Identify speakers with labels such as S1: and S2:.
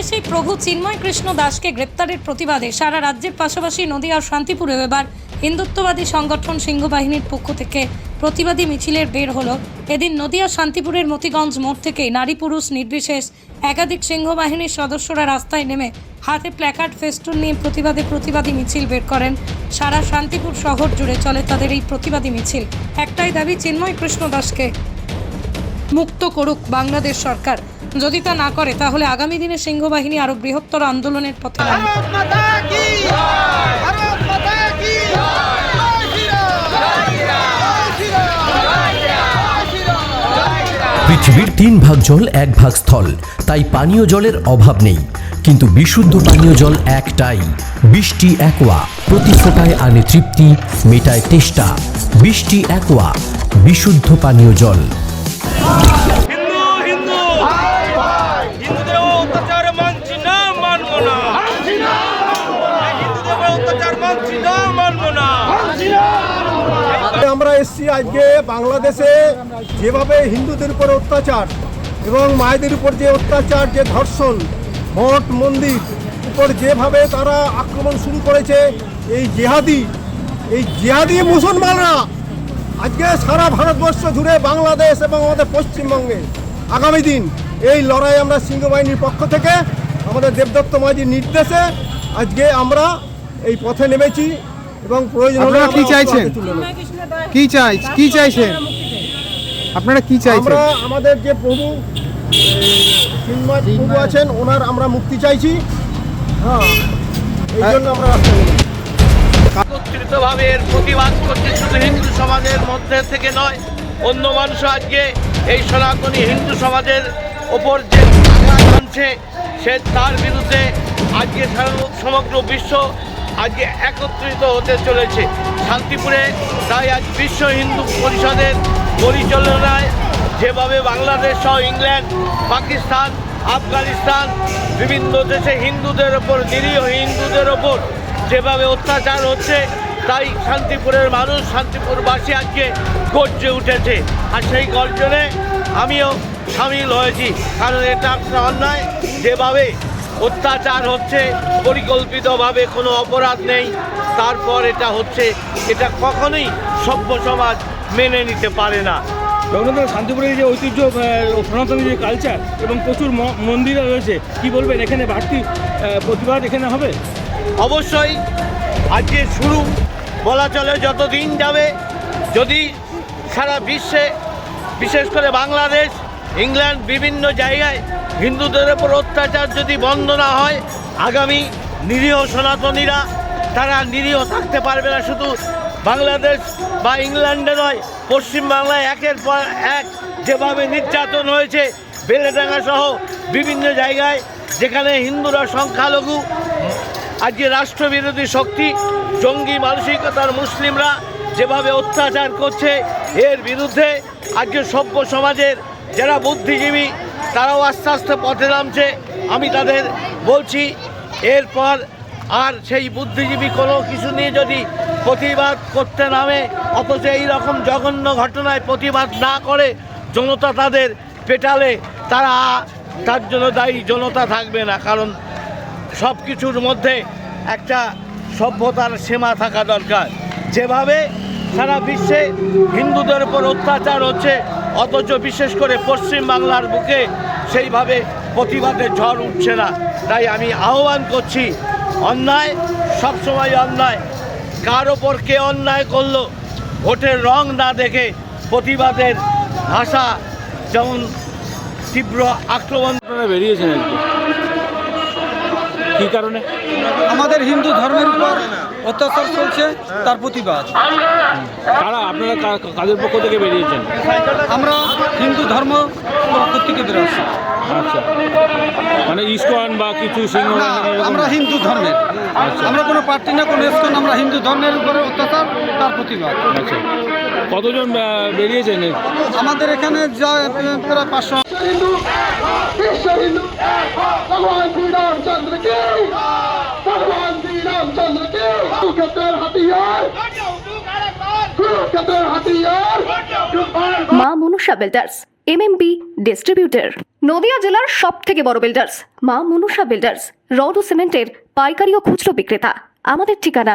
S1: বাংলাদেশেই প্রভু চিন্ময় কৃষ্ণ দাসকে গ্রেপ্তারের প্রতিবাদে সারা রাজ্যের পাশাপাশি নদীয়ার শান্তিপুরে এবার হিন্দুত্ববাদী সংগঠন সিংহবাহিনীর পক্ষ থেকে প্রতিবাদী মিছিলের বের হলো। এদিন নদিয়া শান্তিপুরের মতিগঞ্জ মোড় থেকে নারী পুরুষ নির্বিশেষ একাধিক সিংহবাহিনীর সদস্যরা রাস্তায় নেমে হাতে প্ল্যাকার্ড, ফেস্টুন নিয়ে প্রতিবাদে প্রতিবাদী মিছিল বের করেন। সারা শান্তিপুর শহর জুড়ে চলে তাদের এই প্রতিবাদী মিছিল। একটাই দাবি, চিন্ময় কৃষ্ণ দাসকে মুক্ত করুক বাংলাদেশ সরকার। যদি তা না করে তাহলে আগামী দিনে সিংহ বাহিনী আরও বৃহত্তর আন্দোলনের পথে
S2: পৃথিবীর তিন ভাগ জল এক ভাগ স্থল। তাই পানীয় জলের অভাব নেই। কিন্তু বিশুদ্ধ পানীয় জল একটাই। বৃষ্টি একোয়া। প্রতি ফোটায় আনে তৃপ্তি মেটায় তেষ্টা। বৃষ্টি একোয়া। বিশুদ্ধ পানীয় জল।
S3: আমরা এসছি আজকে বাংলাদেশে যেভাবে হিন্দুদের উপর অত্যাচার এবং মায়েদের উপর যে অত্যাচার, যে ধর্ষণ, মঠ, মন্দির উপর যেভাবে তারা আক্রমণ শুরু করেছে, এই জেহাদি এই জেহাদি মুসলমানরা আজকে সারা ভারতবর্ষ জুড়ে বাংলাদেশ এবং আমাদের পশ্চিমবঙ্গে আগামী দিন এই লড়াই আমরা সিংহবাহিনীর পক্ষ থেকে আমাদের দেবদত্ত মাঝির নির্দেশে আজকে আমরা এই পথে নেমেছি এবং প্রয়োজন হলে
S4: কি চাইছেন? কি চাই কি চাইছেন আপনারা কি চাইছেন
S3: আমরা আমাদের যে প্রভু প্রভু আছেন ওনার আমরা মুক্তি চাইছি হ্যাঁ এই জন্য আমরা রাস্তায়।
S5: একত্রিতভাবে এর প্রতিবাদ করছে শুধু হিন্দু সমাজের মধ্যে থেকে নয়, অন্য মানুষ আজকে এই সনাতনী হিন্দু সমাজের ওপর যে আনছে সে তার বিরুদ্ধে আজকে সমগ্র বিশ্ব আজকে একত্রিত হতে চলেছে। শান্তিপুরে তাই আজ বিশ্ব হিন্দু পরিষদের পরিচালনায় যেভাবে বাংলাদেশ সহ ইংল্যান্ড, পাকিস্তান, আফগানিস্তান, বিভিন্ন দেশে হিন্দুদের ওপর, নিরীহ হিন্দুদের ওপর যেভাবে অত্যাচার হচ্ছে, তাই শান্তিপুরের মানুষ, শান্তিপুরবাসী আজকে গর্জে উঠেছে। আর সেই গর্জনে আমিও সামিল হয়েছি। কারণ এটা অন্যায়। যেভাবে অত্যাচার হচ্ছে, পরিকল্পিতভাবে কোনো অপরাধ নেই, তারপর এটা হচ্ছে, এটা কখনোই সভ্য সমাজ মেনে নিতে পারে না।
S6: রবীন্দ্রনাথ, শান্তিপুরের যে ঐতিহ্য সনাতনী যে কালচার এবং প্রচুর মন্দিরও রয়েছে, কি বলবেন? এখানে বাড়তি প্রতিবাদ এখানে হবে?
S5: অবশ্যই আজকে শুরু। বলা চলে যতদিন যাবে, যদি সারা বিশ্বে, বিশেষ করে বাংলাদেশ, ইংল্যান্ড বিভিন্ন জায়গায় হিন্দুদের ওপর অত্যাচার যদি বন্ধ না হয়, আগামী নিরীহ সনাতনীরা, তারা নিরীহ থাকতে পারবে না। শুধু বাংলাদেশ বা ইংল্যান্ডে নয়, পশ্চিমবাংলায় একের পর এক যেভাবে নির্যাতন হয়েছে বেলেডাঙ্গা সহ বিভিন্ন জায়গায়, যেখানে হিন্দুরা সংখ্যালঘু আজকে রাষ্ট্রবিরোধী শক্তি, জঙ্গি মানসিকতার মুসলিমরা যেভাবে অত্যাচার করছে, এর বিরুদ্ধে আজকে সভ্য সমাজের যারা বুদ্ধিজীবী, তারাও আস্তে আস্তে পথে নামছে। আমি তাদের বলছি, এরপর আর সেই বুদ্ধিজীবী কোনো কিছু নিয়ে যদি প্রতিবাদ করতে নামে, অথচ এই রকম জঘন্য ঘটনায় প্রতিবাদ না করে জনতা তাদের পেটালে, তারা তার জন্য দায়ী, জনতা থাকবে না। কারণ সব কিছুর মধ্যে একটা সভ্যতার সীমা থাকা দরকার। যেভাবে সারা বিশ্বে হিন্দুদের উপর অত্যাচার হচ্ছে, অথচ বিশেষ করে পশ্চিম বাংলার বুকে সেইভাবে প্রতিবাদের ঝড় উঠছে না। তাই আমি আহ্বান করছি, অন্যায়, সবসময় অন্যায়, কার ওপর কে অন্যায় করল, ভোটের রং না দেখে প্রতিবাদের ভাষা যেমন তীব্র আক্রমণ
S6: বেরিয়েছেন কি কারণে?
S4: আমাদের হিন্দু ধর্মের উপর অত্যাচার চলছে তার প্রতিবাদ।
S6: তারা আপনারা কা- কাদের পক্ষ থেকে বেরিয়েছেন?
S4: আমরা হিন্দু ধর্ম পক্ষ থেকে বেরোচ্ছি
S6: আচ্ছা। মানে ইস্কন বা কিছু সিংহ
S4: না, আমরা হিন্দু ধর্মের। আমরা কোনো পার্টি না কোনো ইস্কন আমরা হিন্দু ধর্মের উপরে অত্যাচার তার প্রতিবাদ।
S6: আচ্ছা। কতজন বেরিয়েছেন?
S4: আমাদের এখানে পাঁচশো।
S7: Maa Manusha builders M MMB distributor Nadia জেলার সব থেকে বড় বিল্ডার্স মা মনুষা বিল্ডার্স রড ও সিমেন্টের পাইকারি ও খুচরো বিক্রেতা। আমাদের ঠিকানা